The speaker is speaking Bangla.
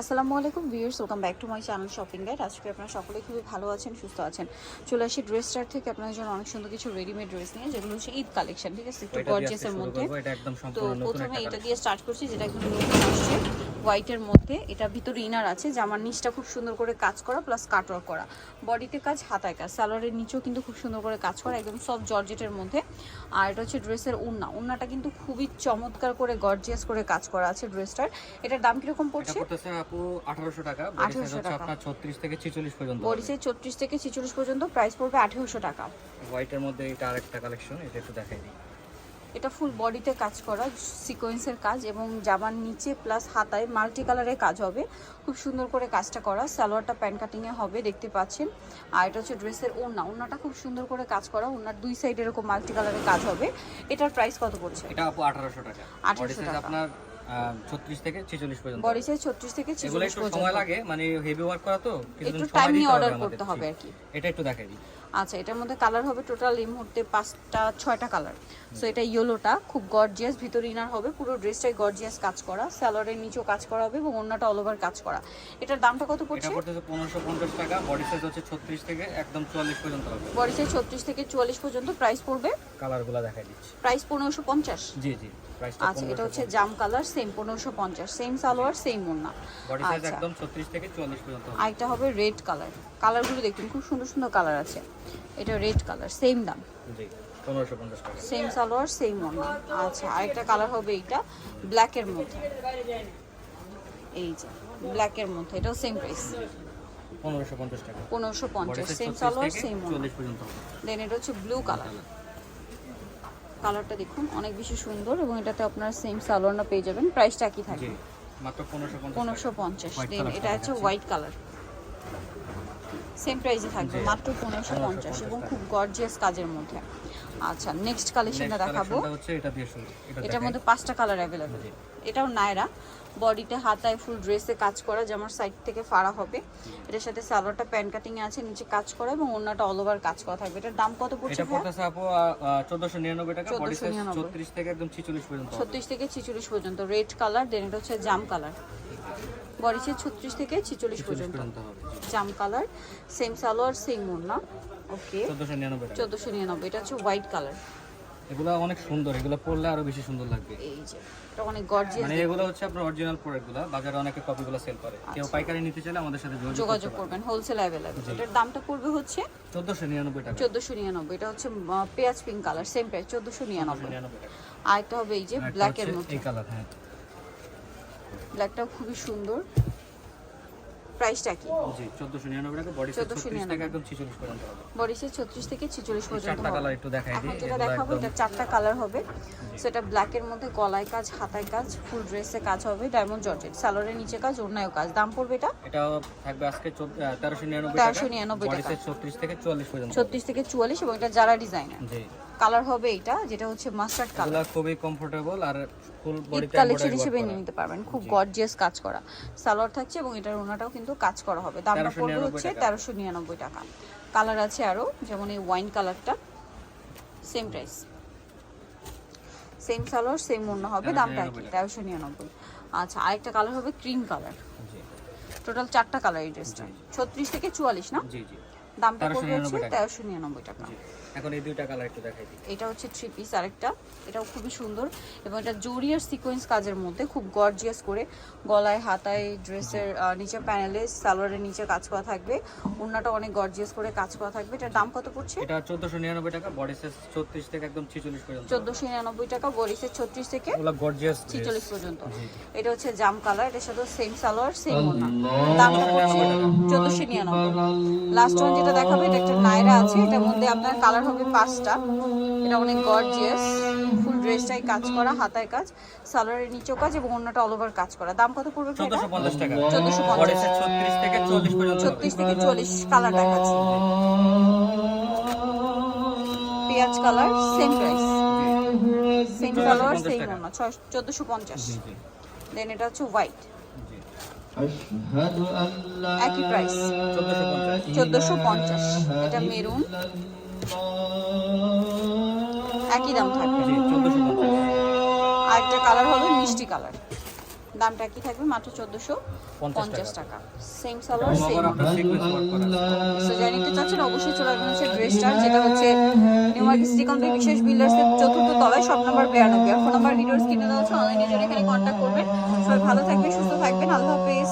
আসসালামু আলাইকুম viewers welcome back to my channel shopping guide. আজকে আপনারা সকলে খুবই ভালো আছেন সুস্থ আছেন। চলে আসি ড্রেস স্টার থেকে আপনাদের জন্য অনেক সুন্দর কিছু রেডিমেড ড্রেস নিয়ে যেগুলো হচ্ছে ঈদ কালেকশন ঠিক আছে? একটু গর্জিয়াসের মধ্যে। তো প্রথমে এটা দিয়ে স্টার্ট করছি যেটা একদম নতুন আসছে। হোয়াইটের মধ্যে এটা ভিতরে ইনার আছে জামার নিচটা খুব সুন্দর করে কাজ করা প্লাস কাটওয়ার্ক করা। বডিতে কাজ হাতায় কাজ সালোয়ারের নিচেও কিন্তু খুব সুন্দর করে কাজ করা একদম সব জর্জেটের মধ্যে। আর এটা হচ্ছে ড্রেসের উন্না উন্নাটা কিন্তু খুবই চমৎকার করে গর্জিয়াস করে কাজ করা আছে ড্রেসটার। এটার দাম কীরকম পড়ছে? আপু 1800 টাকা 1800 বডি টাকা। আপনার 36 থেকে 46 পর্যন্ত বডি ছত্রিশ থেকে ছিচল্লিশ পর্যন্ত প্রাইস পড়বে আঠেরোশো টাকা। হোয়াইটের মধ্যে এটা আরেকটা কালেকশন এটা একটু দেখাই দিই। এটা ফুল বডিতে কাজ করা সিকোয়েন্সের কাজ এবং জামার নিচে প্লাস হাতায় মাল্টি কালারের কাজ হবে। খুব সুন্দর করে কাজটা করা। সালোয়ারটা প্যান্ট কাটিংয়ে হবে দেখতে পাচ্ছেন। আর এটা হচ্ছে ড্রেসের ওড়না। ওড়নাটা খুব সুন্দর করে কাজ করা। ওড়নার দুই সাইড এরকম মাল্টি কালারের কাজ হবে। এটার প্রাইস কত পড়ছে? এটা আপু 1800 টাকা। 1800 টাকা। আপনার 36 থেকে 46 পর্যন্ত। বডি সাইজ থেকে একটু পর্যন্ত। সময় লাগে মানে হেভি ওয়ার্ক করা তো একটু টাইম নিয়ে অর্ডার করতে হবে আর কি। এটা একটু দেখাই দিই। আচ্ছা এটার মধ্যে কালার হবে টোটাল এই মুহূর্তে পাঁচটা ছয়টা কালার সো এটা ইয়েলোটা খুব গর্জিয়াস ভিতরে ইনার হবে পুরো ড্রেসটাই গর্জিয়াস কাজ করা স্যালোয়ারের নিচেও কাজ করা হবে এবং অন্যটা অল ওভার কাজ করা। এটার দামটা কত এটা পড়ছে পড়তেছে 1550 টাকা বডি সাইজ হচ্ছে 36 থেকে একদম 44 পর্যন্ত হবে। বডি সাইজ ছত্রিশ থেকে চুয়াল্লিশ পর্যন্ত প্রাইস পড়বে? কালারগুলো দেখাই দিচ্ছি। প্রাইস পনেরোশো পঞ্চাশ? জি জি। আচ্ছা এটা হচ্ছে জাম কালার সেম পনেরোশো পঞ্চাশ সেম সালোয়ার সেম ওড়না। বডি সাইজ আচ্ছা। একদম 36 থেকে 44 পর্যন্ত হবে। আরেকটা হবে রেড কালার কালারগুলো দেখুন খুব সুন্দর সুন্দর কালার আছে। এটা রেড কালার সেম দাম। জি 1550 টাকা। সেম সালোয়ার সেম ওড়না। আচ্ছা আরেকটা কালার হবে এইটা ব্ল্যাকের মধ্যে। এই যে ব্ল্যাকের মধ্যে এটাও সেম প্রাইস 1550 টাকা। পনেরোশো পঞ্চাশ সেম সালোয়ার সেম ওড়না। 40 পর্যন্ত হবে। দেন এটা হচ্ছে ব্লু কালার কালারটা দেখুন অনেক বেশি সুন্দর এবং এটাতে আপনার সেম সালোয়ারটা পেয়ে যাবেন। প্রাইসটা কি জি থাকবে মাত্র 1550 পনেরোশো পঞ্চাশ White দেন এটা হচ্ছে হোয়াইট কালার সেম প্রাইসে থাকবে মাত্র পনেরোশো পঞ্চাশ 1550 এবং খুব গর্জিয়াস কাজের মধ্যে। আচ্ছা নেক্সট কালেকশনটা দেখাবো। এটার মধ্যে পাঁচটা কালার অ্যাভেলেবেল এটাও নায়রা। বডিতে হাতায় ফুল ড্রেসে কাজ করা যেমন সাইড থেকে ফাড়া হবে। এটার সাথে সালোয়ারটা প্যান্ট কাটিং আছে নিচে কাজ করা এবং অন্যটা অল ওভার কাজ করা থাকবে। এটার দাম কত পড়ছে এটা পড়তেছে আপু টাকা বডি সাইজ 1499 থেকে একদম পর্যন্ত হবে। ছত্রিশ থেকে ছিচল্লিশ পর্যন্ত। রেড কালার দেন এটা হচ্ছে জাম কালার বডি সাইজ ছত্রিশ থেকে ছিচল্লিশ 46 পর্যন্ত। জাম কালার সেম সালোয়ার সেম ওড়না। ওকে। চোদ্দশো নিরানব্বই টাকা। চোদ্দোশো নিরানব্বই এটা হচ্ছে হোয়াইট কালার এগুলো অনেক সুন্দর এগুলো পরলে আরও বেশি সুন্দর লাগবে। এই যে এটা অনেক গর্জিয়াস মানে এগুলো হচ্ছে আপনার অরিজিনাল প্রোডাক্ট বাজারে অনেকে কপিগুলো সেল করে। কেউ পাইকারি নিতে চাইলে আমাদের সাথে যোগাযোগ করবেন হোলসেল অ্যাভেলেবেল এটার দামটা পড়বে হচ্ছে চোদ্দশো নিরানব্বই টাকা। চোদ্দোশো নিরানব্বই এটা হচ্ছে পেঁয়াজ পিঙ্ক কালার সেম প্রাইস চোদ্দোশো নিরানব্বই। নিরানব্বই টাকা। আর একটা হবে এই যে মধ্যে। এই কালার হ্যাঁ। ব্ল্যাকটাও খুবই সুন্দর। প্রাইসটা কি? জি চোদ্দশো নিরানব্বই টাকা বডি 1499 ছত্রিশ থেকে একদম ছিচল্লিশ পর্যন্ত হবে। বডি থেকে ছিচল্লিশ পর্যন্ত চারটা হবে। কালার একটু দেখাই দিই যেটা দেখাবো এটা চারটা কালার হবে। সেটা ব্ল্যাকের মধ্যে গলায় কাজ হাতায় কাজ ফুল ড্রেসে কাজ হবে ডায়মন্ড জর্জেট সালোয়ারের নিচে কাজ ওড়নায়ও কাজ। দাম পড়বে এটা? এটা থাকবে আজকে তেরোশো নিরানব্বই টাকা। 1399 টাকা। সাইজ ছত্রিশ থেকে চুয়াল্লিশ পর্যন্ত থেকে চুয়াল্লিশ এবং এটা যারা ডিজাইনার জি। কালার হবে এটা যেটা হচ্ছে মাস্টার্ড কালার খুবই কমফোর্টেবল আর ফুল বডিতে কালেকশন হিসেবে নিয়ে নিতে পারবেন খুব গর্জিয়াস কাজ করা। সালোয়ার থাকছে এবং এটার ওনাটাও কিন্তু কাজ করা হবে। দামটা 1399 পড়বে হচ্ছে টাকা। তেরোশো নিরানব্বই টাকা। কালার আছে আরও যেমন এই ওয়াইন কালারটা same price same salwar same ওড়না হবে দামটা 1399। তেরোশো নিরানব্বই। আচ্ছা আরেকটা কালার হবে ক্রিম কালার জি। টোটাল চারটা কালার এই ড্রেসটা ছত্রিশ থেকে চুয়াল্লিশ না? জি জি। দামটা পড়বে হচ্ছে তেরোশো নিরানব্বই টাকা। এখন এই দুইটা কালার একটু দেখাই দিই। এটা হচ্ছে থ্রি পিস আরেকটা। এটাও খুবই সুন্দর এবং এটা জরি আর সিকোয়েন্স কাজের মধ্যে খুব গর্জিয়াস করে গলায় হাতায় ড্রেসের নিচে প্যানেলে সালোয়ারের নিচে কাজ করা থাকবে। ওড়নাটা অনেক গর্জিয়াস করে কাজ করা থাকবে। এটার দাম কত পড়ছে? এটা চোদ্দশো নিরানব্বই টাকা বডি সাইজ ছত্রিশ থেকে একদম ছিচল্লিশ পর্যন্ত। চোদ্দোশো নিরানব্বই টাকা বরিসের ছত্রিশ থেকে গর্জিয়াস ছিচল্লিশ পর্যন্ত। এটা হচ্ছে জাম কালার এটার সাথে সেম সালোয়ার সেম ওড়না। দামটা পড়ছে চোদ্দোশো নিরানব্বই। লাস্ট ওয়ান যেটা দেখাবো এটা একটা নায়রা আছে এটার মধ্যে আপনার কালার হবে পাঁচটা। এটা অনেক গর্জিয়াস ফুল ড্রেসটাই কাজ করা হাতায় কাজ সালোয়ারের নিচেও কাজ এবং অন্যটা অল ওভার কাজ করা। দাম কত পড়বে? চোদ্দশো পঞ্চাশ টাকা। 1450 বডি সাইজ ছত্রিশ থেকে চল্লিশ পর্যন্ত। ছত্রিশ থেকে চল্লিশ কালার দেখাচ্ছি। পেঁয়াজ colour same price same colour 1450 same টাকা। ওড়না চোদ্দোশো পঞ্চাশ। দেন এটা হচ্ছে হোয়াইট একই প্রাইস চোদ্দশো পঞ্চাশ। এটা মেরুন। একই দাম থাকবে। আর একটা কালার হবে মিষ্টি কালার দামটা কি থাকবে? মাত্র চোদ্দোশো পঞ্চাশ টাকা। সেম সালোয়ার সেম সো চাচ্ছেন অবশ্যই চলে আসবেন হচ্ছে ড্রেসটা যেটা হচ্ছে নিউ সিটি কমপ্লেক্স বিশেষ বিল্ডার্সের চতুর্থ তলায় সব নম্বর বিরানব্বই আর ফোন নাম্বার ভিডিওর কিনে দেওয়া হচ্ছে অনলাইনে জন্য এখানে কন্ট্যাক্ট করবেন। সবাই ভালো থাকবেন সুস্থ থাকবেন। আল্লাহ হাফিজ।